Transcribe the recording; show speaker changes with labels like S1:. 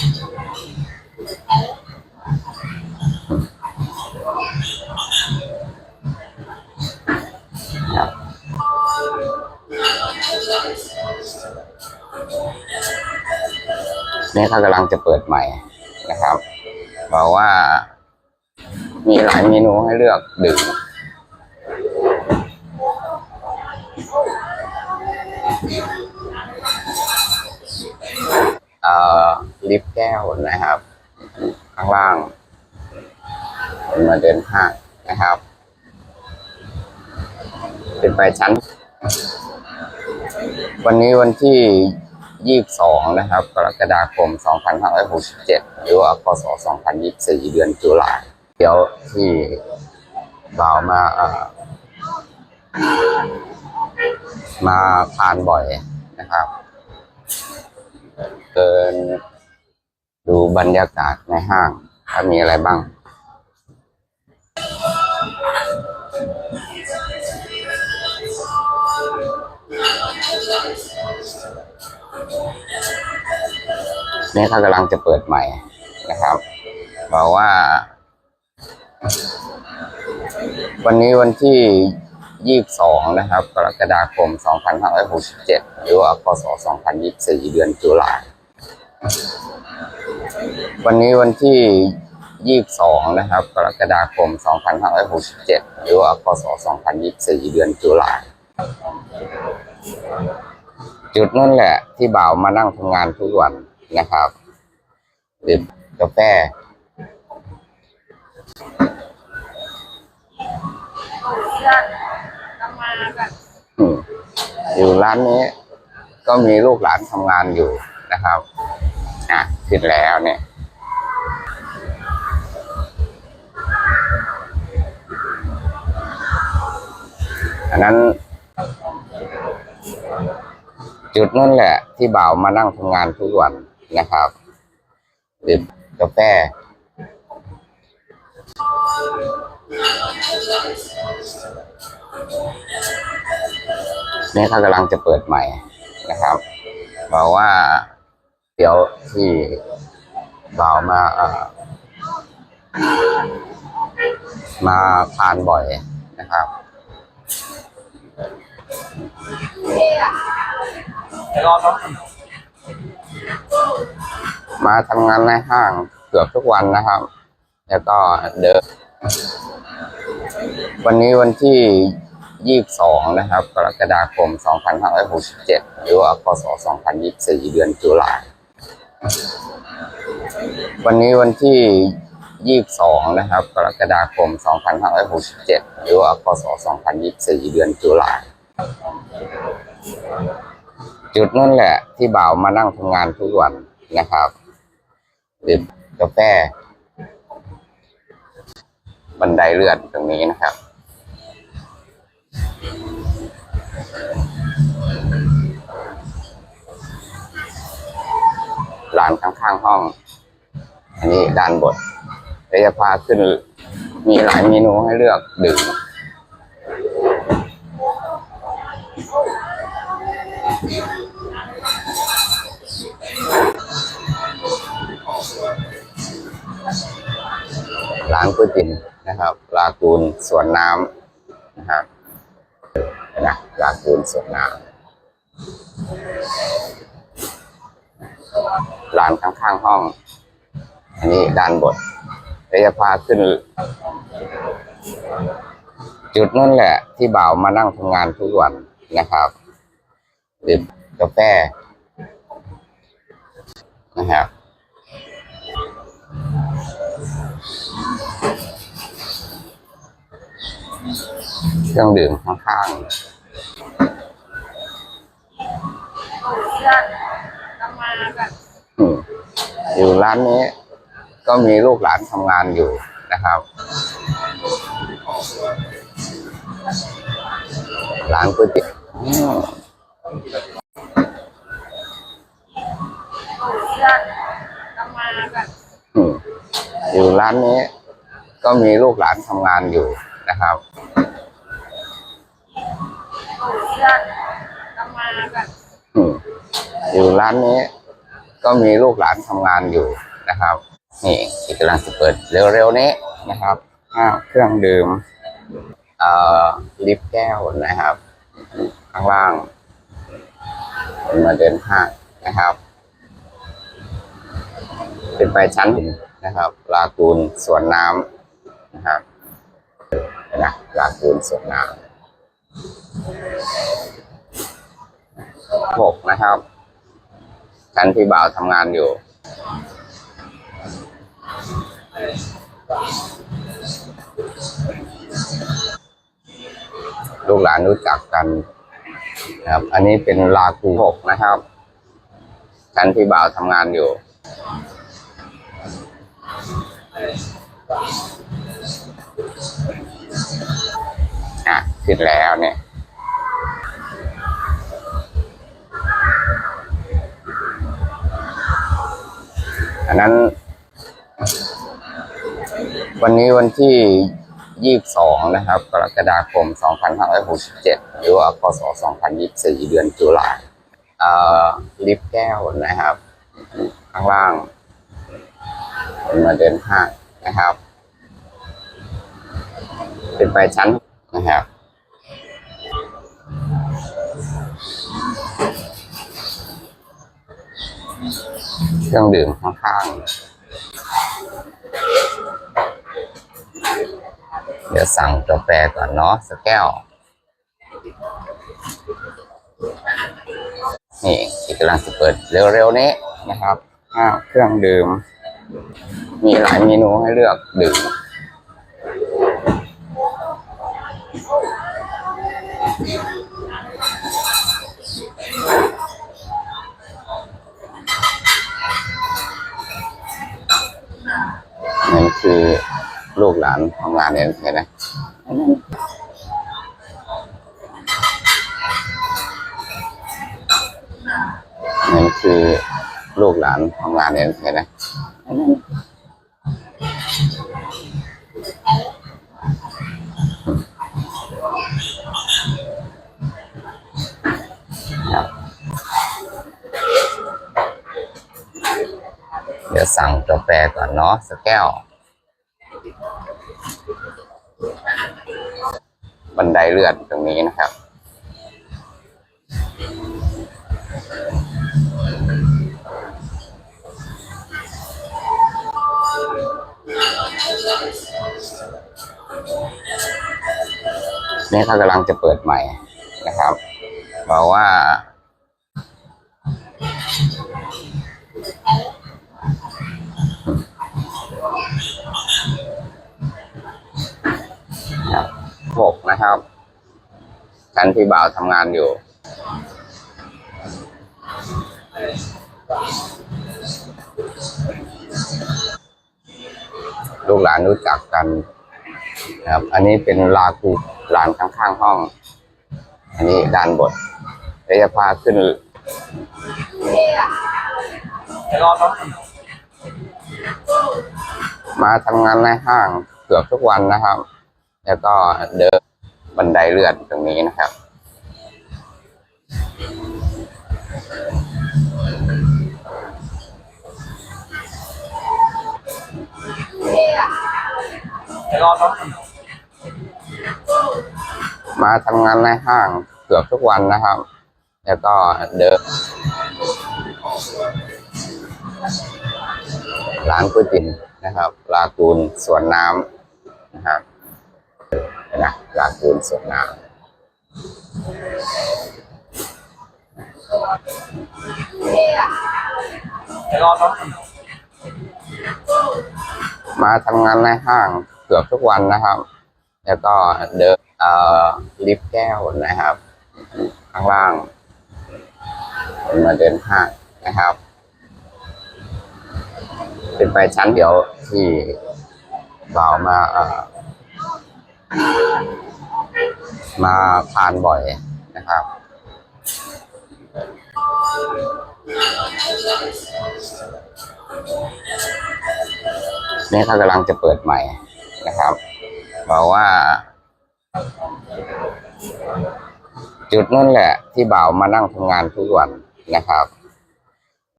S1: นี่เขากำลังจะเปิดใหม่นะครับ บอกว่า มีหลายเมนูให้เลือกดื่มเอ่อ ลิฟต์แก้วนะครับ ข้างล่างเป็นมาเดินห้างนะครับเป็นไปชั้น วันนี้วันที่22นะครับ กรกฎาคม2567หรือว่าพศ2024เดือนตุลาเดี๋ยวที่บ่าวมาเอ่อมาทานบ่อยนะครับเดิน ดูบรรยากาศในห้างว่ามีอะไรบ้าง นี่เขากำลังจะเปิดใหม่นะครับ บอกว่า วันนี้วันที่22นะครับกรกฎาคม2567หรือว่าพศ2024เดือนตุลา วันนี้วันที่ 22 นะครับ กรกฎาคม 2567 หรือว่าพศ2024 เดือนตุลาจุดนั่นแหละที่บ่าวมานั่งทำงานทุกวันนะครับดื่มกาแฟอยู่ร้านนี้ก็มีลูกหลานทำงานอยู่นะครับ อะขึ้นแล้วเนี่ย นั้น จุดนั่นแหละ ที่บ่าวมานั่งทำงานทุกวันนะครับดื่มกาแฟนี่เขากำลังจะเปิดใหม่นะครับบอกว่าเดี๋ยวที่บ่าวมาเอ่อมาทานบ่อยนะครับ มาทำงานในห้างเกือบทุกวันนะครับ แล้วก็เดินวันนี้วันที่ยี่สองนะครับ กรกฎาคมสองพันห้าร้อยหกสิบเจ็ดหรือว่าพศสองพันยี่สี่เดือนตุลาวันนี้วันที่ยี่สองนะครับ กรกฎาคมสองพันห้าร้อยหกสิบเจ็ดหรือว่าพศสองพันยี่สี่เดือนตุลา จุดนั่นแหละ ที่บ่าวมานั่งทำงานทุกวันนะครับดื่มกาแฟ บันไดเลื่อนตรงนี้นะครับ ร้านข้างๆห้อง อันนี้ด้านบนเดี๋ยวจะพาขึ้นมีหลายเมนูให้เลือกดื่ม ร้านก๋วยเตี๋ยวนะครับลากูนสวนน้ำนะครับนะลากูนสวนน้ำร้านข้างๆห้อง อันนี้ด้านบนเดี๋ยวจะพาขึ้น จุดนั่นแหละ ที่บ่าวมานั่งทำงานทุกวันนะครับดื่มกาแฟนะครับ เครื่องดื่มข้างๆอืมอยู่ร้านนี้ ก็มีลูกหลานทำงานอยู่นะครับ ร้านก๋วยเตี๋ยวอืมอืมอยู่ร้านนี้ ก็มีลูกหลานทำงานอยู่ นะครับอยู่ร้านนี้ ก็มีลูกหลานทำงานอยู่นะครับ นี่ที่กำลังจะเปิดเร็วๆนี้นะครับห้าเครื่องดื่มเอ่อลิฟต์แก้วนะครับ ข้างล่างคนมาเดินห้างนะครับเป็นไปชั้นหนึ่งนะครับลากูนสวนน้ำนะครับ นะลากูนสวนน้ำหกนะครับชั้นที่บ่าวทำงานอยู่ ลูกหลานรู้จักกันนะครับ อันนี้เป็นลาคูหกนะครับชั้นที่บ่าวทำงานอยู่ อะขึ้นแล้วเนี่ยอันนั้น วันนี้วันที่ยี่สิบสองนะครับ กรกฎาคมสองพันห้าร้อยหกสิบเจ็ดหรือว่าพศสองพันยี่สี่เดือนตุลาเอ่อลิฟต์แก้วนะครับ ข้างล่างคนมาเดินห้างนะครับ เป็นไปชั้นนะครับเครื่องดื่มข้างๆ เดี๋ยวสั่งกาแฟก่อนเนาะสักแก้ว นี่ที่กำลังจะเปิดเร็วๆนี้นะครับ เครื่องดื่ม มีหลายเมนูให้เลือกดื่มานทำงานเองใช่ไหมนั่นคือลูกหลานทำงานเองใช่ไหมเดี๋ยวสั่งกาแฟก่อนเนาะสักแก้ว บันไดเลื่อนตรงนี้นะครับ นี่เขากำลังจะเปิดใหม่นะครับบอกว่า หกนะครับชั้นที่บ่าวทำงานอยู่ ลูกหลานรู้จักกันนะครับ อันนี้เป็นลาคูหลานข้างๆห้อง อันนี้ด้านบนเดี๋ยวจะพาขึ้นมาทำงานในห้างเกือบทุกวันนะครับ แล้วก็เดินบันไดเลื่อนตรงนี้นะครับ มาทำงานในห้างเกือบทุกวันนะครับ แล้วก็เดินร้านก๋วยเตี๋ยวนะครับลากูนสวนน้ำนะครับ นะลากูนสวนน้ำมาทำงานในห้างเกือบทุกวันนะครับ แล้วก็เดินเอ่อลิฟต์แก้วนะครับ ข้างล่าง มาเดินห้างนะครับเป็นไปชั้นเดียวที่บ่าวมาเอ่อ มาทานบ่อยนะครับนี่เขากำลังจะเปิดใหม่นะครับบอกว่า จุดนั่นแหละ ที่บ่าวมานั่งทำงานทุกวันนะครับ